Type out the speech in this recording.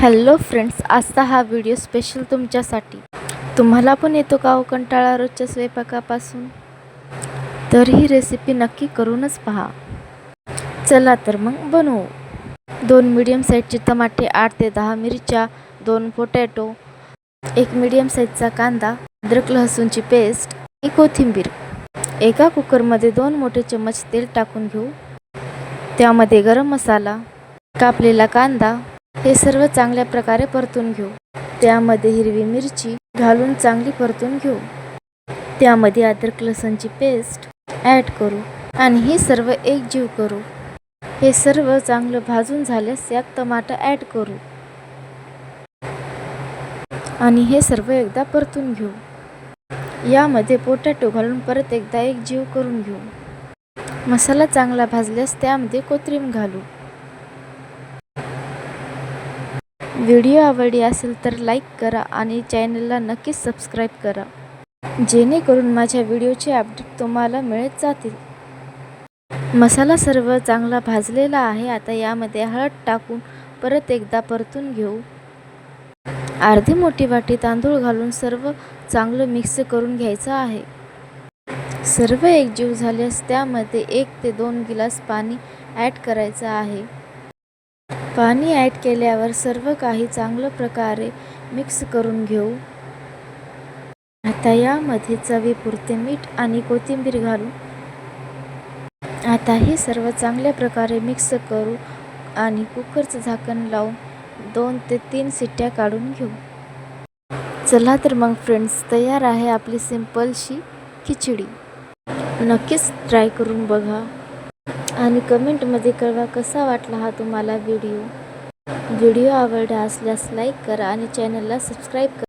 Hello friends आजचा हा video special तुमच्यासाठी. तुम्हाला पण येतो का हो कंटाळा रोजच्या स्वयंपाकापासून? तर ही रेसिपी नक्की करूनच पहा. चला तर मग बनवू. दोन मीडियम साईजचे टमाटे आठ ते दहा मिरच्या दोन पोटॅटो एक मीडियम साईजचा कांदा अद्रक लसूणची पेस्ट आणि कोथिंबीर. एका कुकरमध्ये दोन मोठे चम्मच तेल टाकून घेऊ. त्यामध्ये गरम मसाला कापलेला कांदा हे सर्व चांगल्या प्रकारे परतून घेऊ. त्यामध्ये हिरवी मिरची घालून चांगली परतून घेऊ. त्यामध्ये अद्रक लसणची पेस्ट ॲड करू आणि हे सर्व एकजीव करू. हे सर्व चांगलं भाजून झाल्यास यात टमाटा ॲड करू. आणि हे सर्व एकदा परतून घेऊ. यामध्ये पोटॅटो घालून परत एकदा एक जीव करून घेऊ. मसाला चांगला भाजल्यास त्यामध्ये कोथिंबीर घालू. व्हिडिओ आवडली असेल तर लाईक करा आणि चॅनलला नक्कीच सबस्क्राईब करा. जेणेकरून माझ्या व्हिडिओचे अपडेट तुम्हाला मिळत जातील. मसाला सर्व चांगला भाजलेला आहे. आता यामध्ये हळद टाकून परत एकदा परतून घेऊ. अर्धी मोठी वाटी तांदूळ घालून सर्व चांगलं मिक्स करून घ्यायचं आहे. सर्व एकजीव झाल्यास त्यामध्ये एक ते दोन गिलास पाणी ॲड करायचं आहे. पाणी ॲड केल्यावर सर्व काही चांगलं प्रकारे मिक्स करून घेऊ. आता यामध्ये चवीपुरते मीठ आणि कोथिंबीर घालू. आता हे सर्व चांगल्या प्रकारे मिक्स करू आणि कुकरचं झाकण लावून दोन ते तीन सिट्ट्या काढून घेऊ. चला तर मग फ्रेंड्स तयार आहे आपली सिंपलशी खिचडी. नक्कीच ट्राय करून बघा. आणि कमेंटमध्ये कळवा कसा वाटला हा तुम्हाला व्हिडिओ. व्हिडिओ आवडला असल्यास लाईक करा आणि चॅनलला सबस्क्राईब करा.